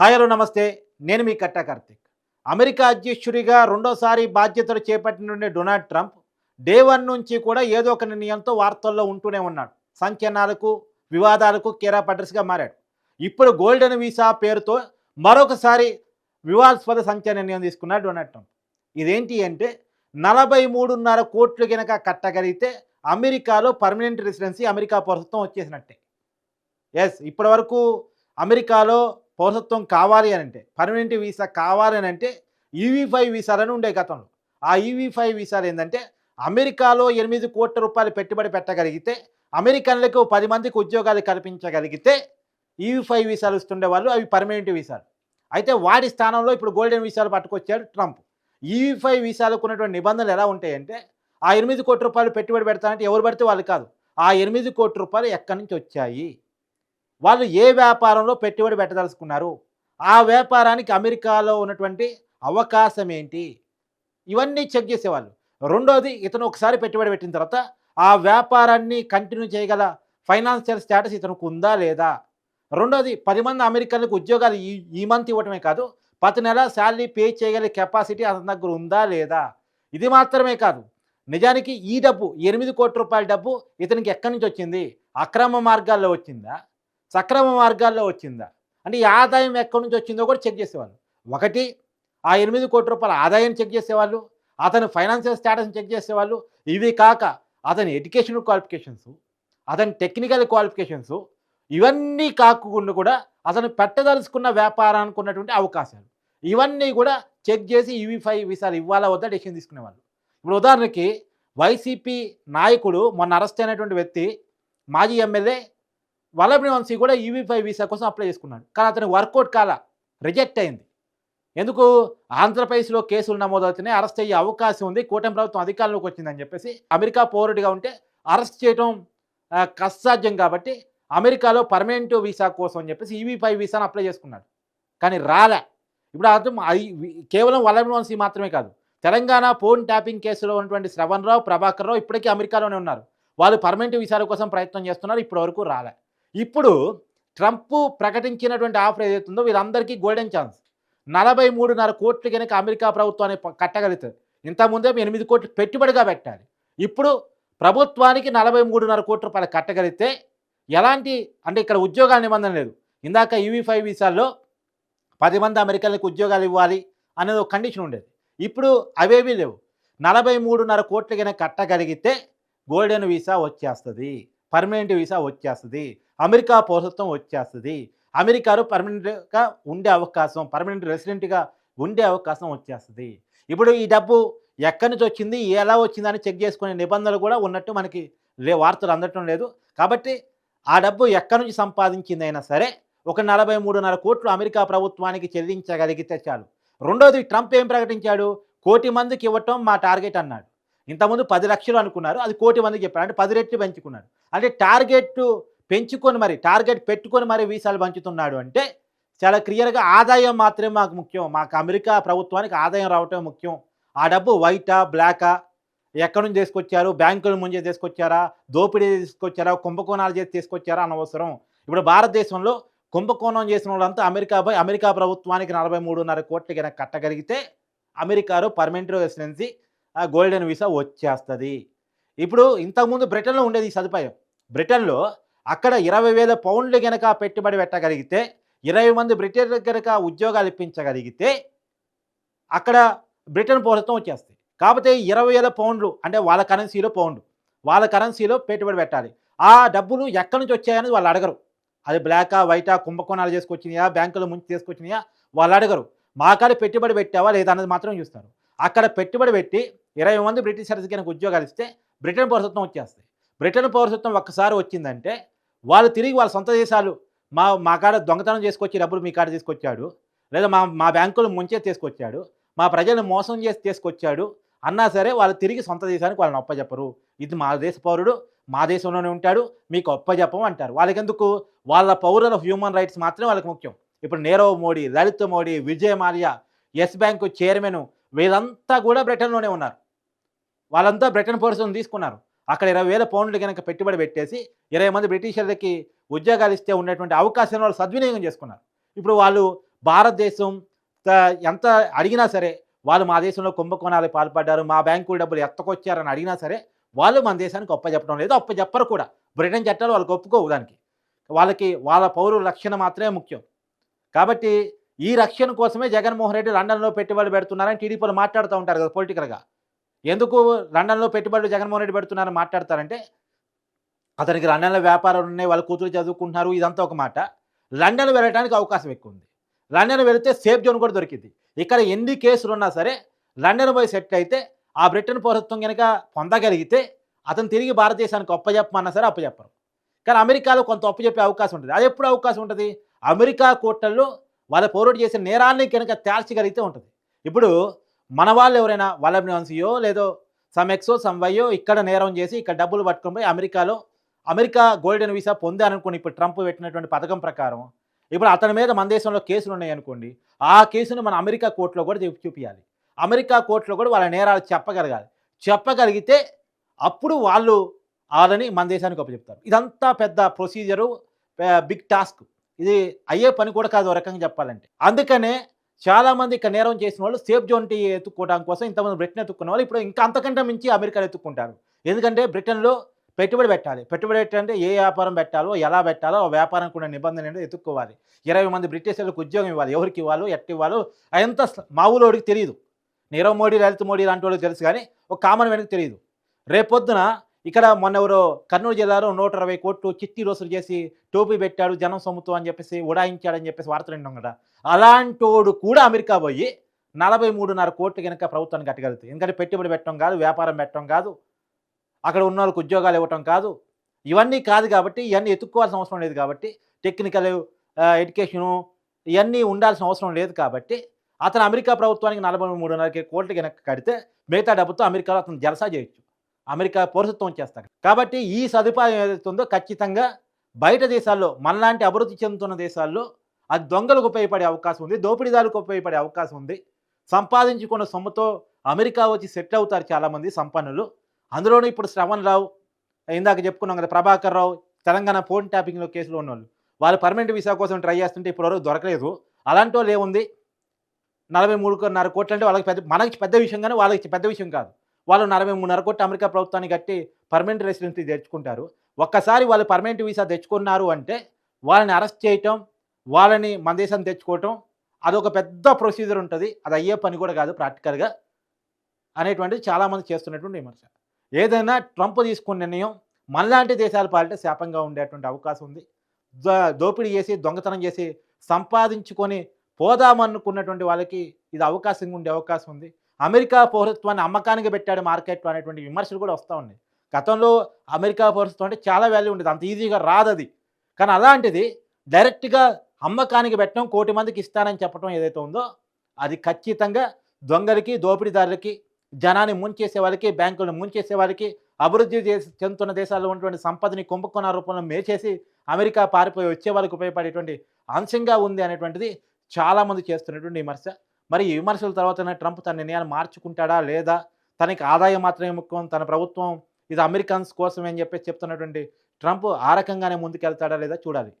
Hi hello నమస్తే. నేను మీ కట్టా Karthik. America అధ్యక్షుడిగా రెండోసారి బాధ్యతలు చేపట్టిన డొనాల్డ్ ట్రంప్ డే వన్ నుంచి కూడా ఏదో ఒక నిర్ణయంతో వార్తల్లో ఉంటూనే ఉన్నాడు. సంచలనాలకు వివాదాలకు కేరా పడ్రస్గా మారాడు. ఇప్పుడు గోల్డెన్ వీసా పేరుతో మరొకసారి వివాదాస్పద సంఖ్య నిర్ణయం తీసుకున్నాడు డొనాల్డ్ ట్రంప్. ఇదేంటి అంటే నలభై మూడున్నర కోట్లు కనుక కట్టగలిగితే అమెరికాలో పర్మనెంట్ రెసిడెన్సీ అమెరికా ప్రస్తుతం వచ్చేసినట్టే. ఎస్ ఇప్పటి వరకు అమెరికాలో పౌరసత్వం కావాలి అని అంటే పర్మనెంట్ వీసా కావాలి అని అంటే ఈవీ ఫైవ్ వీసాలని ఉండే గతంలో. ఆ ఈవీ ఫైవ్ వీసాలు ఏంటంటే అమెరికాలో ఎనిమిది కోట్ల రూపాయలు పెట్టుబడి పెట్టగలిగితే అమెరికన్లకు పది మందికి ఉద్యోగాలు కల్పించగలిగితే ఈవీ ఫైవ్ వీసాలు ఇస్తుండే వాళ్ళు అవి పర్మనెంట్ వీసాలు అయితే వాటి స్థానంలో ఇప్పుడు గోల్డెన్ వీసాలు పట్టుకొచ్చాడు ట్రంప్ ఈవీ ఫైవ్ వీసాలకు ఉన్నటువంటి నిబంధనలు ఎలా ఉంటాయంటే ఆ ఎనిమిది కోట్ల రూపాయలు పెట్టుబడి పెడతానంటే ఎవరు పడితే వాళ్ళు కాదు ఆ ఎనిమిది కోట్ల రూపాయలు ఎక్కడి నుంచి వచ్చాయి? వాళ్ళు ఏ వ్యాపారంలో పెట్టుబడి పెట్టదలుచుకున్నారు? ఆ వ్యాపారానికి అమెరికాలో ఉన్నటువంటి అవకాశం ఏంటి? ఇవన్నీ చెక్ చేసేవాళ్ళు. రెండోది ఇతను ఒకసారి పెట్టుబడి పెట్టిన తర్వాత ఆ వ్యాపారాన్ని కంటిన్యూ చేయగల ఫైనాన్షియల్ స్టేటస్ ఇతనికి ఉందా లేదా? రెండోది పది మంది అమెరికన్లకు ఉద్యోగాలు ఈ ఈ మంత్ ఇవ్వటమే కాదు ప్రతి నెల శాలరీ పే చేయగల కెపాసిటీ అతని దగ్గర ఉందా లేదా? ఇది మాత్రమే కాదు. నిజానికి ఈ డబ్బు ఎనిమిది కోట్ల రూపాయల డబ్బు ఇతనికి ఎక్కడి నుంచి వచ్చింది? అక్రమ మార్గాల్లో వచ్చిందా? సక్రమ మార్గాల్లో వచ్చిందా? అంటే ఈ ఆదాయం ఎక్కడి నుంచి వచ్చిందో కూడా చెక్ చేసేవాళ్ళు. ఒకటి ఆ ఎనిమిది కోట్ల రూపాయల ఆదాయం చెక్ చేసేవాళ్ళు. అతని ఫైనాన్షియల్ స్టేటస్ని చెక్ చేసేవాళ్ళు. ఇవి కాక అతని ఎడ్యుకేషన్ క్వాలిఫికేషన్స్ అతని టెక్నికల్ క్వాలిఫికేషన్స్ ఇవన్నీ కాకుండా కూడా అతను పెట్టదలుచుకున్న వ్యాపారానికి ఉన్నటువంటి అవకాశాలు. ఇవన్నీ కూడా చెక్ చేసి ఈవీ ఫైవ్ వీసాలు ఇవ్వాలా వద్దా డెసిషన్ తీసుకునేవాళ్ళు. ఇప్పుడు ఉదాహరణకి వైసీపీ నాయకుడు మొన్న అరెస్ట్ అయినటువంటి వ్యక్తి మాజీ ఎమ్మెల్యే వల్లభని వంశీ కూడా ఈవీ వీసా కోసం అప్లై చేసుకున్నాడు. కానీ అతను వర్కౌట్ కాల రిజెక్ట్ అయింది. ఎందుకు? ఆంధ్రప్రదేశ్లో కేసులు నమోదవుతున్నాయి అరెస్ట్ అయ్యే అవకాశం ఉంది కూటమి ప్రభుత్వం అధికారంలోకి వచ్చిందని చెప్పేసి అమెరికా పౌరుడిగా ఉంటే అరెస్ట్ చేయడం కష్టాధ్యం కష్టసాధ్యం కాబట్టి అమెరికాలో పర్మనెంట్ వీసా కోసం అని చెప్పేసి ఈవీ వీసాను అప్లై చేసుకున్నాడు. కానీ రాలే. ఇప్పుడు అర్థం కేవలం వల్లభని వంశీ మాత్రమే కాదు తెలంగాణ ఫోన్ ట్యాపింగ్ కేసులో ఉన్నటువంటి శ్రవణ్ రావు ప్రభాకర్ రావు ఇప్పటికీ అమెరికాలోనే ఉన్నారు. వాళ్ళు పర్మనెంట్ వీసాల కోసం ప్రయత్నం చేస్తున్నారు ఇప్పటివరకు రాలే. ఇప్పుడు ట్రంప్ ప్రకటించినటువంటి ఆఫర్ ఏదైతుందో వీళ్ళందరికీ గోల్డెన్ ఛాన్స్ నలభై మూడున్నర కోట్లు కనుక అమెరికా ప్రభుత్వాన్ని కట్టగలుగుతుంది. ఇంతకుముందే ఎనిమిది కోట్లు పెట్టుబడిగా పెట్టాలి. ఇప్పుడు ప్రభుత్వానికి నలభై మూడున్నర కోట్ల రూపాయలు కట్టగలిగితే ఎలాంటి అంటే ఇక్కడ ఉద్యోగాల నిబంధన లేదు. ఇందాక ఈవీ ఫైవ్ వీసాల్లో పది మంది అమెరికన్లకు ఉద్యోగాలు ఇవ్వాలి అనేది ఒక కండిషన్ ఉండేది. ఇప్పుడు అవేవీ లేవు. నలభై మూడున్నర కోట్లు కనుక కట్టగలిగితే గోల్డెన్ వీసా వచ్చేస్తుంది. పర్మనెంట్ వీసా వచ్చేస్తుంది. అమెరికా పౌరత్వం వచ్చేస్తుంది. అమెరికాలో పర్మనెంట్గా ఉండే అవకాశం పర్మనెంట్ రెసిడెంట్గా ఉండే అవకాశం వచ్చేస్తుంది. ఇప్పుడు ఈ డబ్బు ఎక్కడి నుంచి వచ్చింది ఎలా వచ్చిందని చెక్ చేసుకునే నిబంధనలు కూడా ఉన్నట్టు మనకి లే వార్తలు అందటం లేదు. కాబట్టి ఆ డబ్బు ఎక్కడి నుంచి సంపాదించిందైనా సరే ఒక నలభై మూడున్నర కోట్లు అమెరికా ప్రభుత్వానికి చెల్లించగలిగితే చాలు. రెండోది ట్రంప్ ఏం ప్రకటించాడు? కోటి మందికి ఇవ్వటం మా టార్గెట్ అన్నాడు. ఇంతకుముందు పది లక్షలు అనుకున్నారు అది కోటి మందికి చెప్పాడు. అంటే పది రెట్లు పెంచుకున్నాడు. అంటే టార్గెట్ పెంచుకొని మరి టార్గెట్ పెట్టుకొని మరి వీసాలు పంచుతున్నాడు అంటే చాలా క్లియర్గా ఆదాయం మాత్రమే మాకు ముఖ్యం. మాకు అమెరికా ప్రభుత్వానికి ఆదాయం రావటం ముఖ్యం. ఆ డబ్బు వైటా బ్లాకా? ఎక్కడి నుంచి తీసుకొచ్చారు? బ్యాంకుల ముందే తీసుకొచ్చారా? దోపిడీ తీసుకొచ్చారా? కుంభకోణాలు చేసి తీసుకొచ్చారా అనవసరం ఇప్పుడు భారతదేశంలో కుంభకోణం చేసిన వాళ్ళంతా అమెరికాపై అమెరికా ప్రభుత్వానికి నలభై మూడున్నర కోట్లు కనుక కట్టగలిగితే అమెరికాలో పర్మనెంట్ రెసిడెన్సీ గోల్డెన్ వీసా వచ్చేస్తుంది. ఇప్పుడు ఇంతకుముందు బ్రిటన్లో ఉండేది ఈ సదుపాయం. బ్రిటన్లో అక్కడ ఇరవై వేల పౌండ్లు కనుక పెట్టుబడి పెట్టగలిగితే ఇరవై మంది బ్రిటన్ కనుక ఉద్యోగాలు ఇప్పించగలిగితే అక్కడ బ్రిటన్ పౌరత్వం వచ్చేస్తాయి. కాకపోతే ఇరవై వేల పౌండ్లు అంటే వాళ్ళ కరెన్సీలో పౌండ్ వాళ్ళ కరెన్సీలో పెట్టుబడి పెట్టాలి. ఆ డబ్బులు ఎక్కడి నుంచి వచ్చాయనేది వాళ్ళు అడగరు. అది బ్లాకా వైటా కుంభకోణాలు చేసుకొచ్చినాయా బ్యాంకుల ముంచి తీసుకొచ్చినాయా వాళ్ళు అడగరు. మా కాడ పెట్టుబడి పెట్టావా లేదా అనేది మాత్రం చూస్తారు. అక్కడ పెట్టుబడి పెట్టి ఇరవై మంది బ్రిటిషర్స్ కనుక ఉద్యోగాలు ఇస్తే బ్రిటన్ పౌరసత్వం వచ్చేస్తాయి. బ్రిటన్ పౌరసత్వం ఒక్కసారి వచ్చిందంటే వాళ్ళు తిరిగి వాళ్ళ సొంత దేశాలు మా మా కాడ దొంగతనం చేసుకొచ్చి డబ్బులు మీ కాడ తీసుకొచ్చాడు లేదా మా మా బ్యాంకులు ముంచే తీసుకొచ్చాడు మా ప్రజలను మోసం చేసి తీసుకొచ్చాడు అన్నా సరే వాళ్ళు తిరిగి సొంత దేశానికి వాళ్ళని ఒప్పజెప్పరు ఇది మా దేశ పౌరుడు మా దేశంలోనే ఉంటాడు మీకు అప్పజెప్పం అంటారు. వాళ్ళకెందుకు? వాళ్ళ పౌరుల హ్యూమన్ రైట్స్ మాత్రమే వాళ్ళకి ముఖ్యం. ఇప్పుడు Nirav Modi Lalit Modi Vijay Mallya Yes Bank chairman వీళ్ళంతా కూడా బ్రిటన్లోనే ఉన్నారు. వాళ్ళంతా బ్రిటన్ పౌరసత్వం తీసుకున్నారు. అక్కడ ఇరవై వేల పౌండ్లు కనుక పెట్టుబడి పెట్టేసి ఇరవై మంది బ్రిటిషర్లకి ఉద్యోగాలు ఇస్తే ఉన్నటువంటి అవకాశాన్ని వాళ్ళు సద్వినియోగం చేసుకున్నారు. ఇప్పుడు వాళ్ళు భారతదేశం ఎంత అడిగినా సరే వాళ్ళు మా దేశంలో కుంభకోణాలు పాల్పడ్డారు మా బ్యాంకుల డబ్బులు ఎత్తకొచ్చారని అడిగినా సరే వాళ్ళు మన దేశానికి ఒప్ప చెప్పడం లేదు. ఒప్ప చెప్పరు కూడా. బ్రిటన్ చట్టాలు వాళ్ళకి ఒప్పుకోవు దానికి. వాళ్ళకి వాళ్ళ పౌరుల రక్షణ మాత్రమే ముఖ్యం. కాబట్టి ఈ రక్షణ కోసమే జగన్మోహన్ రెడ్డి లండన్లో పెట్టుబడి పెడుతున్నారని టీడీపీలు మాట్లాడుతూ ఉంటారు కదా పొలిటికల్గా. ఎందుకు లండన్లో పెట్టుబడులు జగన్మోహన్ రెడ్డి పెడుతున్నారని మాట్లాడతారంటే అతనికి లండన్లో వ్యాపారాలు ఉన్నాయి వాళ్ళ కూతురు చదువుకుంటున్నారు ఇదంతా ఒక మాట. లండన్ వెళ్ళడానికి అవకాశం ఎక్కువ ఉంది. లండన్ వెళితే సేఫ్ జోన్ కూడా దొరికింది. ఇక్కడ ఎన్ని కేసులు ఉన్నా సరే లండన్ పోయి సెట్ అయితే ఆ బ్రిటన్ పౌరత్వం కనుక పొందగలిగితే అతను తిరిగి భారతదేశానికి అప్పజెప్పమన్నా సరే అప్పజెప్పరు. కానీ అమెరికాలో కొంత అప్పచెప్పే అవకాశం ఉంటుంది. అది ఎప్పుడు అవకాశం ఉంటుంది? అమెరికా కోర్టుల్లో వాళ్ళ పౌరుడు చేసే నేరాన్ని కనుక తేల్చగలిగితే ఉంటుంది. ఇప్పుడు మన వాళ్ళు ఎవరైనా వలబ్నియో లేదో సమ్ ఎక్సో సమ్ వైయో ఇక్కడ నేరం చేసి ఇక్కడ డబ్బులు పట్టుకుని పోయి అమెరికాలో అమెరికా గోల్డెన్ వీసా పొందారనుకోండి. ఇప్పుడు ట్రంప్ పెట్టినటువంటి పథకం ప్రకారం ఇప్పుడు అతని మీద మన దేశంలో కేసులు ఉన్నాయి అనుకోండి. ఆ కేసును మన అమెరికా కోర్టులో కూడా చూపించాలి అమెరికా కోర్టులో కూడా వాళ్ళ నేరాలు చెప్పగలగాలి. చెప్పగలిగితే అప్పుడు వాళ్ళు వాళ్ళని మన దేశానికి చెప్తారు ఇదంతా పెద్ద ప్రొసీజరు బిగ్ టాస్క్ ఇది అయ్యే పని కూడా కాదు ఒక రకంగా చెప్పాలంటే. అందుకనే చాలామంది ఇక్కడ నేరం చేసిన వాళ్ళు సేఫ్ జోన్ టీ ఎత్తుక్కోవడం కోసం ఇంతమంది బ్రిటన్ ఎత్తుక్కున్న వాళ్ళు. ఇప్పుడు ఇంకా అంతకంటే మించి అమెరికాలో ఎత్తుక్కుంటారు ఎందుకంటే బ్రిటన్లో పెట్టుబడి పెట్టాలి. పెట్టుబడి పెట్టాలంటే ఏ వ్యాపారం పెట్టాలో ఎలా పెట్టాలో ఆ వ్యాపారం కూడా నిబంధన ఎత్తుక్కోవాలి ఇరవై మంది బ్రిటిష్ వాళ్ళకి ఉద్యోగం ఇవ్వాలి. ఎవరికి ఇవ్వాలో ఎట్టి ఇవ్వాలో అదంతా మా తెలియదు నీరవ్ మోడీ లలిత్ మోడీ లాంటి వాళ్ళకి తెలుసు కానీ ఒక కామన్ వెనక్కి తెలియదు రేపొద్దున ఇక్కడ మొన్న ఎవరో కర్నూలు జిల్లాలో నూట ఇరవై కోట్లు చిట్టి రోజులు చేసి టోపీ పెట్టాడు జనం సొమ్ముతో అని చెప్పేసి ఉడాయించాడని చెప్పేసి వార్తలు వింటాం కదా. అలాంటోడు కూడా అమెరికా పోయి నలభై మూడున్నర కోట్లు కనుక ప్రభుత్వాన్ని కట్టగలుగుతాయి ఎందుకంటే పెట్టుబడి పెట్టడం కాదు వ్యాపారం పెట్టడం కాదు అక్కడ ఉన్న వాళ్ళకి ఉద్యోగాలు ఇవ్వటం కాదు. ఇవన్నీ కాదు కాబట్టి ఇవన్నీ ఎత్తుక్కోవాల్సిన అవసరం లేదు కాబట్టి టెక్నికల్ ఎడ్యుకేషను ఇవన్నీ ఉండాల్సిన అవసరం లేదు కాబట్టి అతను అమెరికా ప్రభుత్వానికి నలభై మూడున్నర కోట్లు కనుక కడితే మిగతా డబ్బుతో అమెరికాలో అతను జలసా చేయొచ్చు. అమెరికా పౌరసత్వం చేస్తారు కాబట్టి ఈ సదుపాయం ఏదైతే ఉందో ఖచ్చితంగా బయట దేశాల్లో మనలాంటి అభివృద్ధి చెందుతున్న దేశాల్లో అది దొంగలకు ఉపయోగపడే అవకాశం ఉంది దోపిడీదారులకు ఉపయోగపడే అవకాశం ఉంది. సంపాదించుకున్న సొమ్ముతో అమెరికా వచ్చి సెటిల్ అవుతారు చాలామంది సంపన్నులు. అందులోనూ ఇప్పుడు శ్రవణ్ రావు ఇందాక చెప్పుకున్నాం కదా ప్రభాకర్ రావు తెలంగాణ ఫోన్ ట్యాపింగ్లో కేసులో ఉన్నవాళ్ళు వాళ్ళు పర్మనెంట్ వీసా కోసం ట్రై చేస్తుంటే ఇప్పటివరకు దొరకలేదు. అలాంటి వాళ్ళు ఏముంది? నలభై మూడున్నర కోట్లు అంటే వాళ్ళకి పెద్ద మనకి పెద్ద విషయం కానీ వాళ్ళకి పెద్ద విషయం కాదు. వాళ్ళు నలభై మూడున్నర కోట్లు అమెరికా ప్రభుత్వాన్ని కట్టి పర్మనెంట్ రెసిడెన్సీ తెచ్చుకుంటారు. ఒక్కసారి వాళ్ళు పర్మనెంట్ వీసా తెచ్చుకున్నారు అంటే వాళ్ళని అరెస్ట్ చేయటం వాళ్ళని మన దేశం తెచ్చుకోవటం అదొక పెద్ద ప్రొసీజర్ ఉంటుంది. అది అయ్యే పని కూడా కాదు ప్రాక్టికల్గా అనేటువంటిది చాలామంది చేస్తున్నటువంటి విమర్శ. ఏదైనా ట్రంప్ తీసుకున్న నిర్ణయం మనలాంటి దేశాల పాలిట శాపంగా ఉండేటువంటి అవకాశం ఉంది. దోపిడీ చేసి దొంగతనం చేసి సంపాదించుకొని పోదామనుకున్నటువంటి వాళ్ళకి ఇది అవకాశంగా ఉండే అవకాశం ఉంది. అమెరికా పౌరత్వాన్ని అమ్మకానికి పెట్టాడు మార్కెట్లో అనేటువంటి విమర్శలు కూడా వస్తూ ఉన్నాయి. గతంలో అమెరికా పౌరత్వం అంటే చాలా వాల్యూ ఉండేది. అంత ఈజీగా రాదు అది. కానీ అలాంటిది డైరెక్ట్గా అమ్మకానికి పెట్టడం కోటి మందికి ఇస్తానని చెప్పడం ఏదైతే ఉందో అది ఖచ్చితంగా దొంగలకి దోపిడీదారులకి జనాన్ని ముంచేసే వాళ్ళకి బ్యాంకులను ముంచేసే వాళ్ళకి అభివృద్ధి చెందుతున్న దేశాల్లో ఉన్నటువంటి సంపదని కుంభకోణ రూపంలో మేచేసి అమెరికా పారిపోయి వచ్చే వాళ్ళకి ఉపయోగపడేటువంటి అంశంగా ఉంది అనేటువంటిది చాలామంది చేస్తున్నటువంటి విమర్శ. మరి ఈ విమర్శల తర్వాత ట్రంప్ తన నిర్ణయాన్ని మార్చుకుంటాడా లేదా? తనకి ఆదాయం మాత్రమే ముఖ్యం తన ప్రభుత్వం ఇది అమెరికన్స్ కోసమే అని చెప్పేసి చెప్తున్నటువంటి ట్రంప్ ఆ రకంగానే ముందుకెళ్తాడా లేదా చూడాలి.